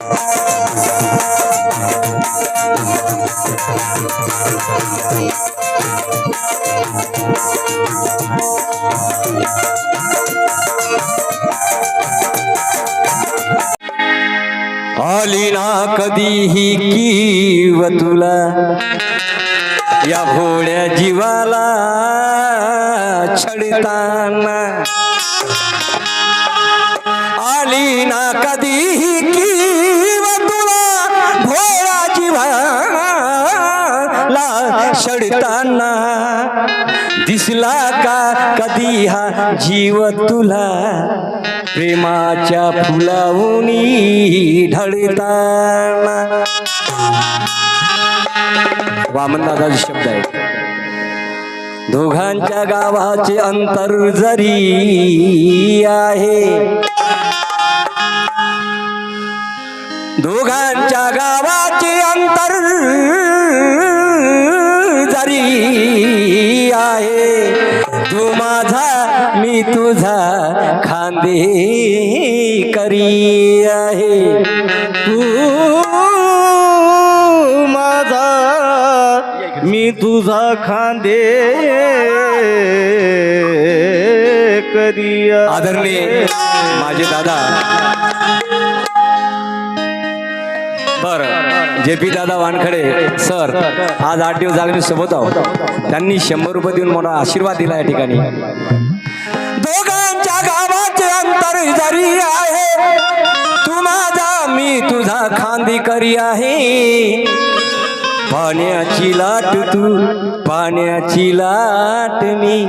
आली ना कधीही किव तुला. या भोळ्या जीवाला छडताना. आली ना कधीही की दिसला का? कधी हा जीव तुला? प्रेमाच्या फुलावूनी ढळताना वामन दादाचे शब्द आहेत. दोघांच्या गावाचे अंतर जरी आहे दोघांच्या गावाचे अंतर जरी आहे. तू माझा मी तुझा खांदे करी आहे. तू माझा मी तुझा खांदे करिया आदरणीय माझे दादा बर. जे पी दादा वानखडे सर आज आठ दिवस झाले मी सोबत आहोत. त्यांनी शंभर रुपये देऊन मला आशीर्वाद दिला या ठिकाणी. दोघांच्या गावाचे अंतर जरी आहे तू माझा मी तुझा खांदी करी आहे. पाण्याची लाट तू पाण्याची लाट मी.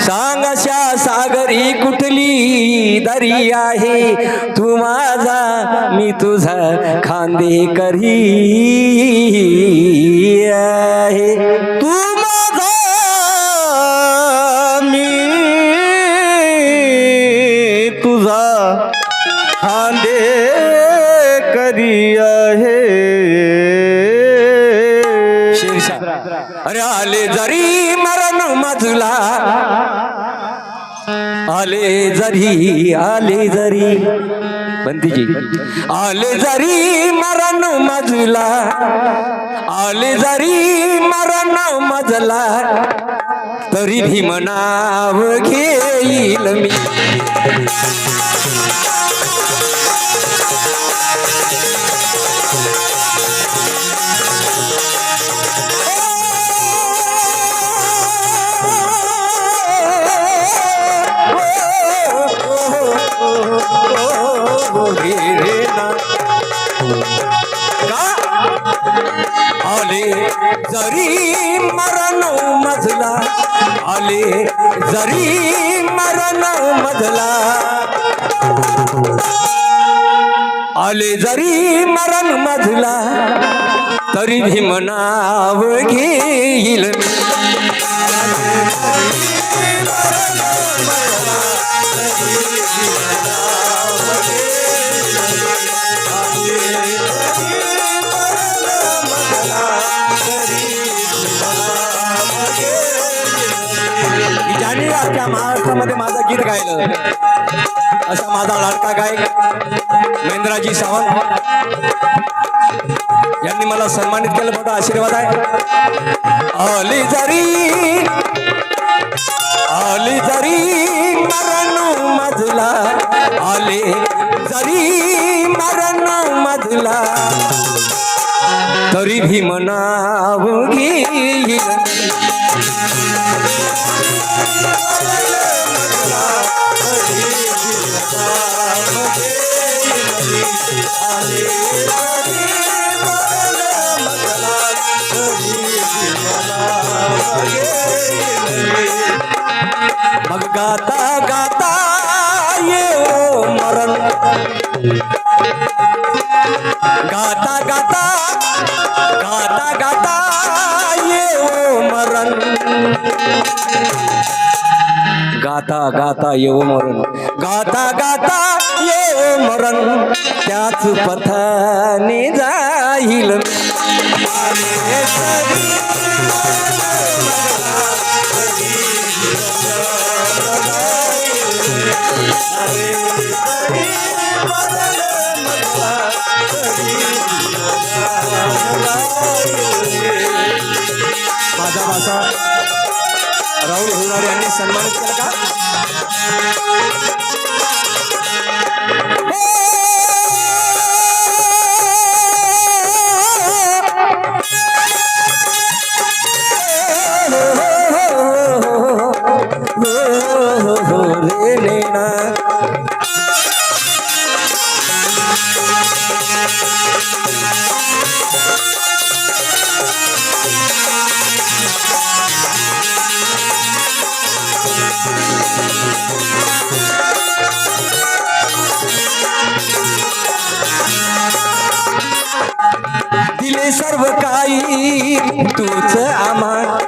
सांगशा सागरी कुठली दरी आहे? तू माझा मी तुझा खांदे करी आहे तू माझा मी तुझा खांदे करी आहे अरे आले जरी मरण मजला आले जरी आले जरी. बंदीजी आले जरी मरण मजला आले जरी मरण मजला तरी भीमनाव घेईल मी. मजला आले जरी मरण मधला. आले जरी मरण मधला तरी भीमनाव घेईल मी. गायलं. असा माझा लाडका गायक महेंद्राजी सावंत. यांनी मला सन्मानित केलं. मोठा आशीर्वाद आहे. अली जरी आली जरी मरण मजला आले जरी मरण मजला तरी भी मनावगी मग गाता गाता ये ओ मरण. गाता गाता गाता गाता ये ओ मरण. गाता गाता ये ओ मरण. गाता गाता मरण त्याच पथाने जाईल. माझा भाषा राहुल होणार यांनी सन्मानित केला का? काही तूच आम्हा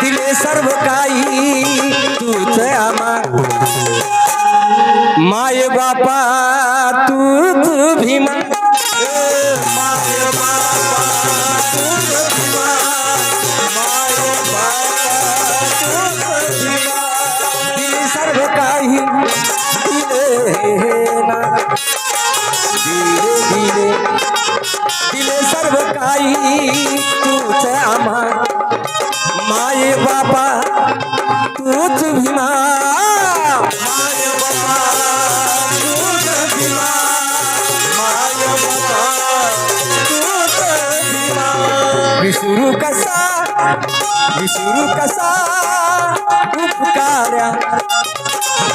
दिले सर्व काही तूच आम्हा माय बापा तूच भीमा माय बापा तूच भीमा. माय बापा तूच भीमा. दिले सर्व काही दिले ना दिले दिले दिले सर्व काई तूच आमा। माए बापा तूच विमा विसुरू कसा विसुरू कसा उपकार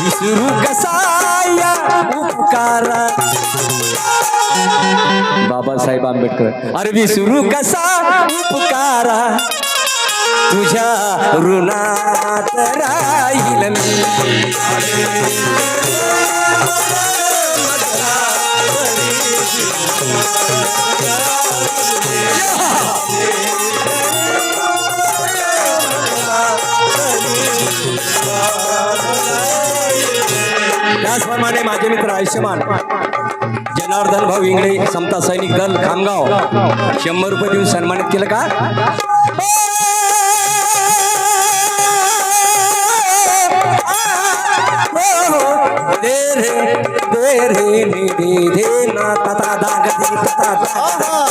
विष्णु गसाया उपकारा। बाबा साहेब आंबेडकर अरे विष्णू कसा उपकारा। तुझा ऋणात राहील मी। त्याचप्रमाणे माझे मित्र आयुष्यमान. जनार्दन भाऊ इंगळे समता सैनिक दल खामगाव. शंभर रुपये देऊन सन्मानित केलं का? दे रे दे रे दे दे ना तता दाग दे तता दाग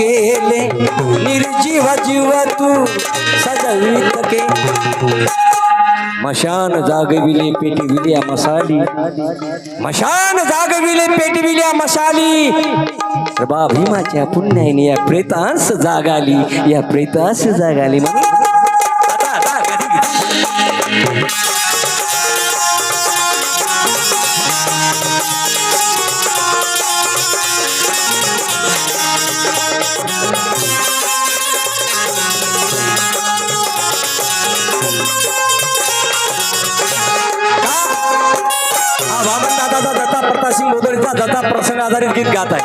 केले निर्जीव जीव तू सजवित के. मशान जागविले पेटविल्या मसाली. मशान जागविले पेटविल्या मसाली. प्रभा भीमाच्या पुण्याने या प्रेतांस जागाली. या प्रेतांस जागाली. म्हणून मोदरीचा प्रसंग आधारित गीत गात आहे.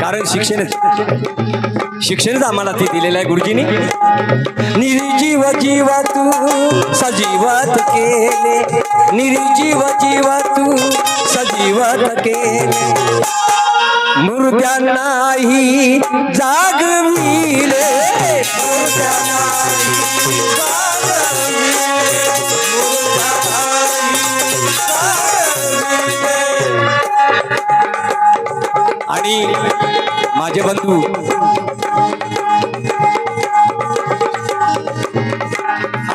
कारण शिक्षण शिक्षणच आम्हाला ते दिलेलं आहे गुरुजींनी. निर्जीव जीव तू सजीवत केले. निर्जीव जीव तू सजीवत केले. मुर्द्यांनाही जागविले. मुर्द्यांनाही आणि माझे बंधू.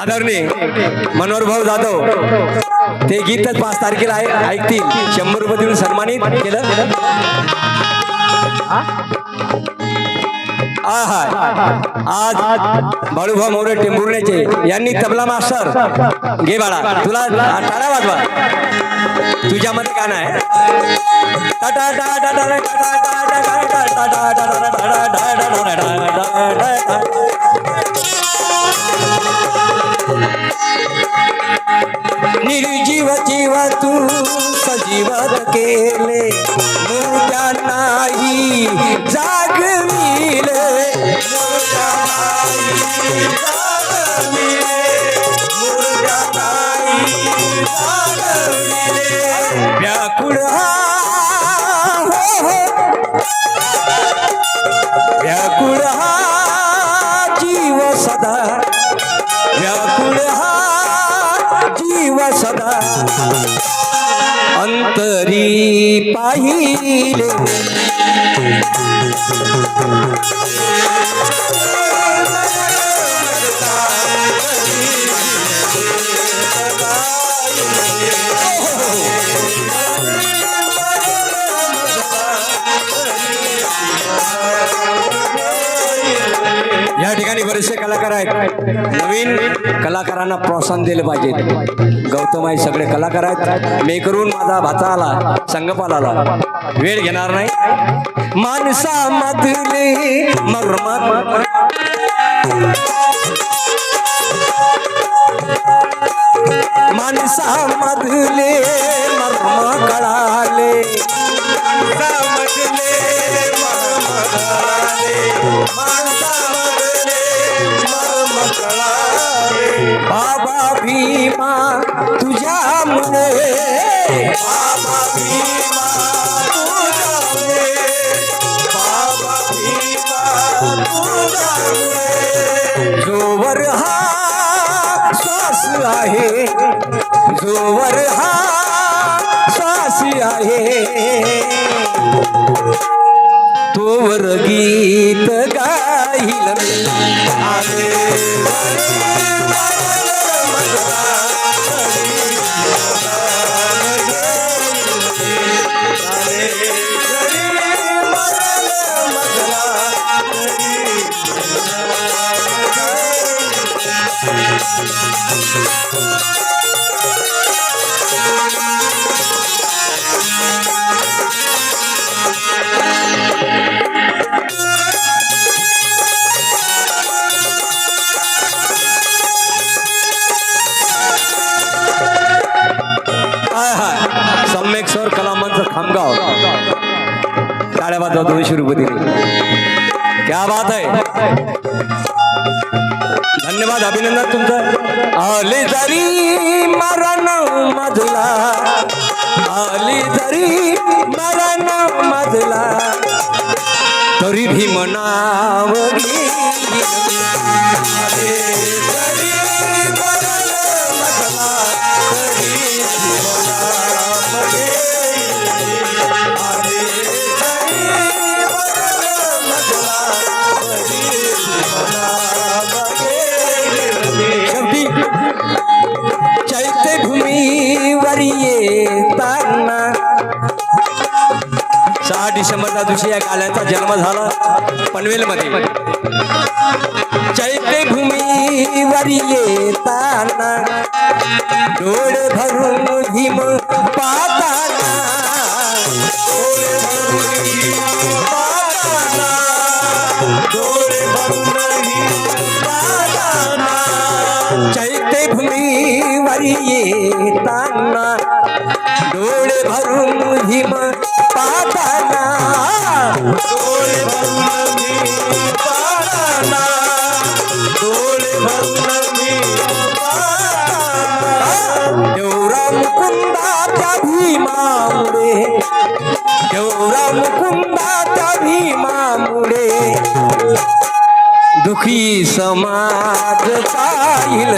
आदरणीय मनोहर भाऊ जाधव ते गीतच पाच तारखेला आहे ऐकतील. शंभर रुपये देऊन सन्मानित केलं. आज बाळूभाऊ मोरे टेंभुर्ण्याचे यांनी तबला मास्टर. घे बाळा तुला टाळा वाजवा. तुझ्यामध्ये गाणं आहे. निर्जीव जीव तू सजीव केले. मुर्त्या नाही जाग मिले. मुर्त्या व्याकुळ व्याकुळ जीव सदा. व्याकुळ जीव सदा. अंतरी पाहिले. बरेचसे कलाकार आहेत. नवीन कलाकारांना प्रोत्साहन दिलं पाहिजे. गौतम आहे सगळे कलाकार आहेत. मी करून माझा भाचा आला संगपाल आला. वेळ घेणार नाही. माणसामधले मर्म माणसामधले मर्म भीमा तुझ्यामुळे. सर कलामंच खामगाव. टाळ्या वाजवा दोनशे रुपये दिले. क्या बात आहे. धन्यवाद अभिनंदन तुमचं. आले जरी मरण मधला आले जरी मरण मधला तरी भी मनाव शेवटी दिवशी या गाण्याचा जन्म झाला पनवेलमध्ये. चैत्यभूमीवर येताना डोळे भरून भीम पाताना डोळे भरून भीम पाताना, डोळे भरून चैत्यभूमीवर येताना डोळे भरून भीम भीमामुळे देवरा मुकुंदाच्या भीमामुळे दुखी समाज पाहिल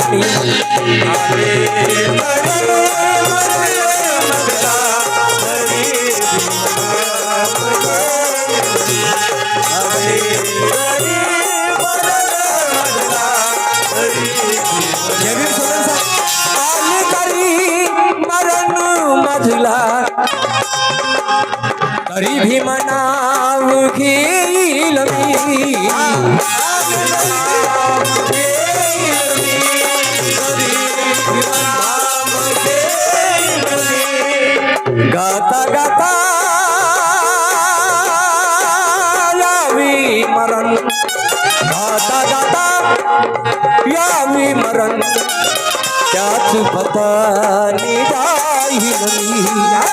तरी भी मनाव घेईल मी. गाता गाता यावी मरण. गाता गाता यावी मरण. त्याच पतानी जाईल મૈયા